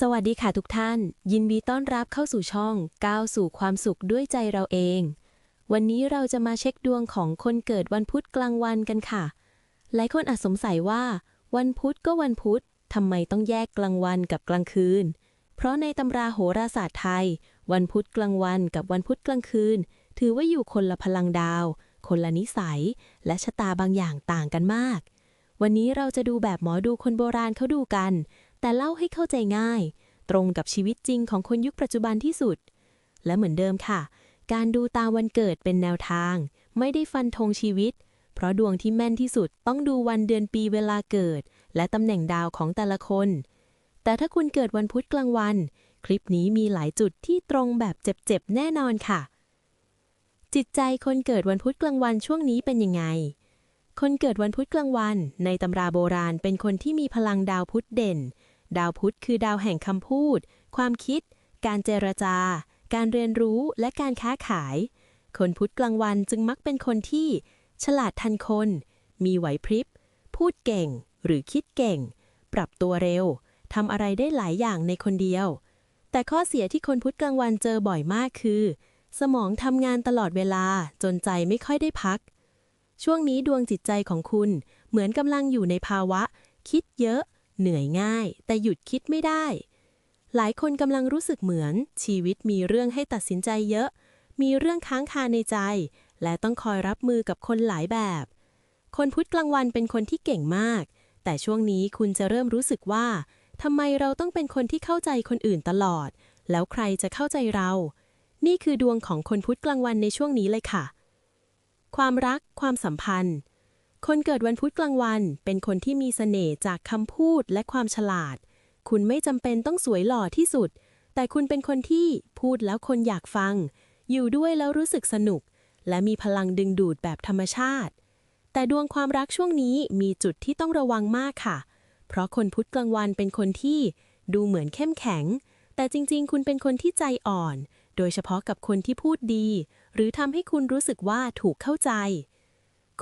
สวัสดีค่ะทุกท่าน ยินดีต้อนรับเข้าสู่ช่องก้าวสู่ความสุขด้วยใจเราเอง วันนี้เราจะมาเช็คดวงของคนเกิดวันพุธกลางวันกันค่ะ หลายคนอาจสงสัยว่า วันพุธก็วันพุธทำไมต้องแยกกลางวันกับกลางคืน เพราะในตำราโหราศาสตร์ไทย วันพุธกลางวันกับวันพุธกลางคืน ถือว่าอยู่คนละพลังดาว คนละนิสัย และชะตาบางอย่างต่างกันมาก วันนี้เราจะดูแบบหมอดูคนโบราณเขาดูกัน แต่เล่าให้เข้าใจง่าย ตรงกับชีวิตจริงของคนยุคปัจจุบันที่สุด และเหมือนเดิมค่ะ การดูตามวันเกิดเป็นแนวทาง ไม่ได้ฟันธงชีวิต เพราะดวงที่แม่นที่สุดต้องดูวันเดือนปีเวลาเกิด และตำแหน่งดาวของแต่ละคน แต่ถ้าคุณเกิดวันพุธกลางวัน คลิปนี้มีหลายจุดที่ตรงแบบเจ็บๆแน่นอนค่ะ จิตใจคนเกิดวันพุธกลางวันช่วงนี้เป็นยังไงคนเกิดวันพุธกลางวัน ในตำราโบราณเป็นคนที่มีพลังดาวพุธเด่น ดาวพุธคือดาวแห่งคำพูด ความคิด การเจรจา การเรียนรู้และการค้าขาย คนพุธกลางวันจึงมักเป็นคนที่ ฉลาดทันคน มีไหวพริบ พูดเก่ง หรือคิดเก่ง ปรับตัวเร็วทำอะไรได้หลายอย่างในคนเดียว แต่ข้อเสียที่คนพุธกลางวันเจอบ่อยมากคือ สมองทำงานตลอดเวลาจนใจไม่ค่อยได้พัก ช่วงนี้ดวงจิตใจของคุณเหมือนกำลังอยู่ในภาวะ คิดเยอะ เหนื่อยง่าย แต่หยุดคิดไม่ได้ หลายคนกำลังรู้สึกเหมือน ชีวิตมีเรื่องให้ตัดสินใจเยอะ มีเรื่องค้างคาในใจ และต้องคอยรับมือกับคนหลายแบบ คนพุธกลางวันเป็นคนที่เก่งมาก แต่ช่วงนี้คุณจะเริ่มรู้สึกว่าทำไมเราต้องเป็นคนที่เข้าใจคนอื่นตลอด แล้วใครจะเข้าใจเรา นี่คือดวงของคนพุธกลางวันในช่วงนี้เลยค่ะ ความรัก ความสัมพันธ์ คนเกิดวันพุธกลางวัน เป็นคนที่มีเสน่ห์จากคำพูดและความฉลาด คุณไม่จำเป็นต้องสวยหล่อที่สุด แต่คุณเป็นคนที่พูดแล้วคนอยากฟัง อยู่ด้วยแล้วรู้สึกสนุก และมีพลังดึงดูดแบบธรรมชาติ แต่ดวงความรักช่วงนี้มีจุดที่ต้องระวังมากค่ะ เพราะคนพุธกลางวันเป็นคนที่ดูเหมือนเข้มแข็ง แต่จริง ๆ คุณเป็นคนที่ใจอ่อน โดยเฉพาะกับคนที่พูดดี หรือทำให้คุณรู้สึกว่าถูกเข้าใจ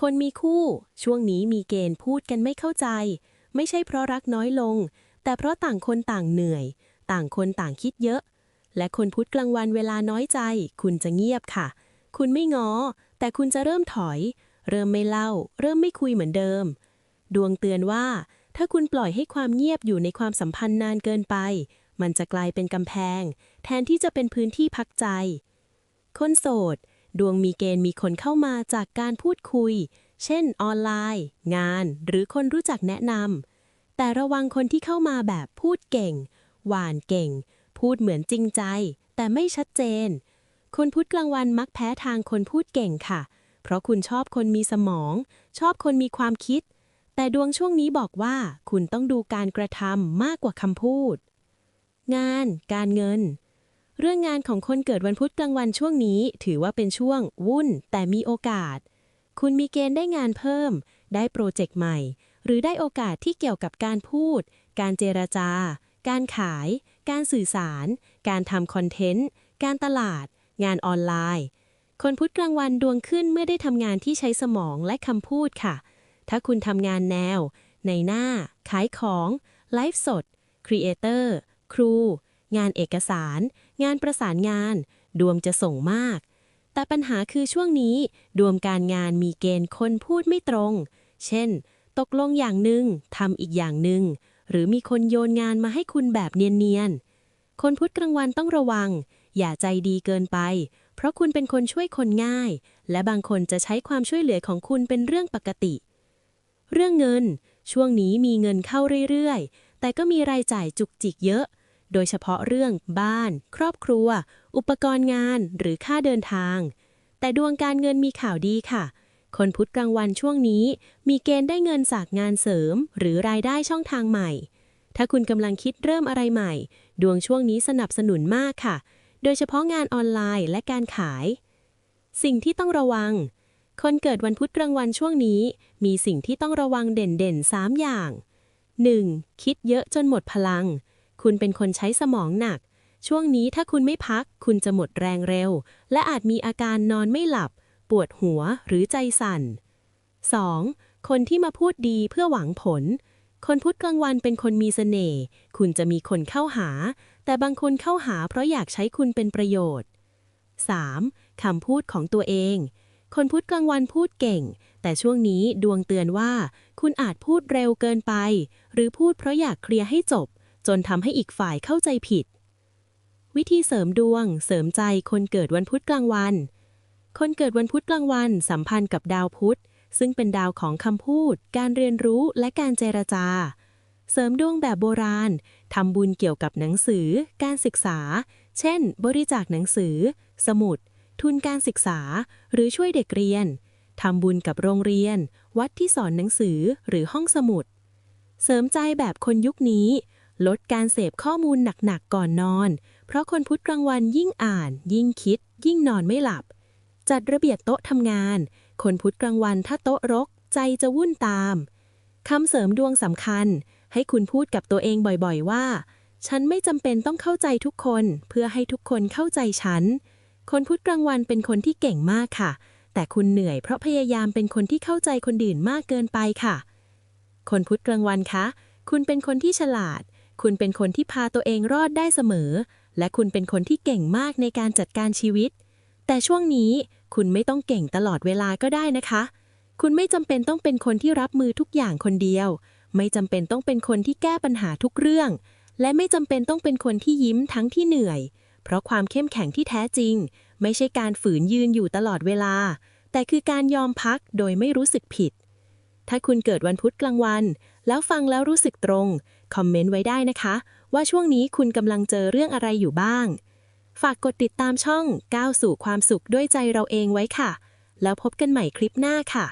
คนมีคู่ ช่วงนี้มีเกณฑ์พูดกันไม่เข้าใจ ไม่ใช่เพราะรักน้อยลง แต่เพราะต่างคนต่างเหนื่อย ต่างคนต่างคิดเยอะ และคนพุธกลางวันเวลาน้อยใจ คุณจะเงียบค่ะ คุณไม่ง้อ แต่คุณจะเริ่มถอย เริ่มไม่เล่า เริ่มไม่คุยเหมือนเดิม ดวงเตือนว่า ถ้าคุณปล่อยให้ความเงียบอยู่ในความสัมพันธ์นานเกินไป มันจะกลายเป็นกำแพง แทนที่จะเป็นพื้นที่พักใจ คนโสด ดวงมีเกณฑ์มีคนเข้ามาจากการพูดคุย เช่นออนไลน์ งาน หรือคนรู้จักแนะนำแต่ระวังคนที่เข้ามาแบบพูดเก่ง หวานเก่ง พูดเหมือนจริงใจ แต่ไม่ชัดเจน คนพูดกลางวันมักแพ้ทางคนพูดเก่งค่ะ เพราะคุณชอบคนมีสมอง ชอบคนมีความคิด แต่ดวงช่วงนี้บอกว่า คุณต้องดูการกระทำมากกว่าคำพูด งาน การเงิน เรื่องงานของคนเกิดวันพุธกลางวันช่วงนี้ ถือว่าเป็นช่วงวุ่น แต่มีโอกาส คุณมีเกณฑ์ได้งานเพิ่ม ได้โปรเจกต์ใหม่ หรือได้โอกาสที่เกี่ยวกับการพูด การเจรจา การขาย การสื่อสาร การทำคอนเทนต์ การตลาด งานออนไลน์ คนพุธกลางวันดวงขึ้นเมื่อได้ทำงานที่ใช้สมองและคำพูดค่ะ ถ้าคุณทำงานแนว ในหน้า ขายของ ไลฟ์สด ครีเอเตอร์ ครู งานเอกสาร งานประสานงาน ดวงจะส่งมาก แต่ปัญหาคือช่วงนี้ ดวงการงานมีเกณฑ์คนพูดไม่ตรง เช่น ตกลงอย่างหนึ่งทำอีกอย่างหนึ่ง หรือมีคนโยนงานมาให้คุณแบบเนียนๆ คนพุธกลางวันต้องระวัง อย่าใจดีเกินไป เพราะคุณเป็นคนช่วยคนง่าย และบางคนจะใช้ความช่วยเหลือของคุณเป็นเรื่องปกติ เรื่องเงิน ช่วงนี้มีเงินเข้าเรื่อยๆ แต่ก็มีรายจ่ายจุกจิกเยอะ โดยเฉพาะเรื่องบ้าน ครอบครัว อุปกรณ์งานหรือค่าเดินทาง แต่ดวงการเงินมีข่าวดีค่ะ คนพุธกลางวันช่วงนี้ มีเกณฑ์ได้เงินจากงานเสริม หรือรายได้ช่องทางใหม่ ถ้าคุณกำลังคิดเริ่มอะไรใหม่ ดวงช่วงนี้สนับสนุนมากค่ะ โดยเฉพาะงานออนไลน์และการขาย สิ่งที่ต้องระวัง คนเกิดวันพุธกลางวันช่วงนี้ มีสิ่งที่ต้องระวังเด่นๆ3อย่าง 1. คิดเยอะจนหมดพลัง คุณเป็นคนใช้สมองหนัก ช่วงนี้ถ้าคุณไม่พัก คุณจะหมดแรงเร็ว และอาจมีอาการนอนไม่หลับ ปวดหัวหรือใจสั่น 2. คนที่มาพูดดีเพื่อหวังผล คนพุธกลางวันเป็นคนมีเสน่ห์ คุณจะมีคนเข้าหา แต่บางคนเข้าหาเพราะอยากใช้คุณเป็นประโยชน์ 3. คำพูดของตัวเอง คนพุธกลางวันพูดเก่ง แต่ช่วงนี้ดวงเตือนว่า คุณอาจพูดเร็วเกินไป หรือพูดเพราะอยากเคลียร์ให้จบ จนทำให้อีกฝ่ายเข้าใจผิด วิธีเสริมดวง เสริมใจคนเกิดวันพุธกลางวัน คนเกิดวันพุธกลางวันสัมพันธ์กับดาวพุธ ซึ่งเป็นดาวของคำพูด การเรียนรู้และการเจรจา เสริมดวงแบบโบราณทำบุญเกี่ยวกับหนังสือ การศึกษา เช่น บริจาคหนังสือ สมุด ทุนการศึกษา หรือช่วยเด็กเรียนทำบุญกับโรงเรียน วัดที่สอนหนังสือหรือห้องสมุด เสริมใจแบบคนยุคนี้ ลดการเสพข้อมูลหนักๆก่อนนอน เพราะคนพุธกลางวันยิ่งอ่าน ยิ่งคิด ยิ่งนอนไม่หลับ จัดระเบียบโต๊ะทำงาน คนพุธกลางวันถ้าโต๊ะรก ใจจะวุ่นตามคำเสริมดวงสำคัญ ให้คุณพูดกับตัวเองบ่อยๆว่า ฉันไม่จำเป็นต้องเข้าใจทุกคน เพื่อให้ทุกคนเข้าใจฉัน คนพุธกลางวันเป็นคนที่เก่งมากค่ะ แต่คุณเหนื่อยเพราะพยายามเป็นคนที่เข้าใจคนอื่นมากเกินไปค่ะ คนพุธกลางวันคะ คุณเป็นคนที่ฉลาด คุณเป็นคนที่พาตัวเองรอดได้เสมอ และคุณเป็นคนที่เก่งมากในการจัดการชีวิต แต่ช่วงนี้คุณไม่ต้องเก่งตลอดเวลาก็ได้นะคะ คุณไม่จำเป็นต้องเป็นคนที่รับมือทุกอย่างคนเดียว ไม่จำเป็นต้องเป็นคนที่แก้ปัญหาทุกเรื่อง และไม่จำเป็นต้องเป็นคนที่ยิ้มทั้งที่เหนื่อย เพราะความเข้มแข็งที่แท้จริง ไม่ใช่การฝืนยืนอยู่ตลอดเวลา แต่คือการยอมพักโดยไม่รู้สึกผิด ถ้าคุณเกิดวันพุธกลางวัน แล้วฟังแล้วรู้สึกตรง คอมเมนต์ไว้ได้นะคะ ว่าช่วงนี้คุณกำลังเจอเรื่องอะไรอยู่บ้าง ฝากกดติดตามช่องก้าวสู่ความสุขด้วยใจเราเองไว้ค่ะ แล้วพบกันใหม่คลิปหน้าค่ะ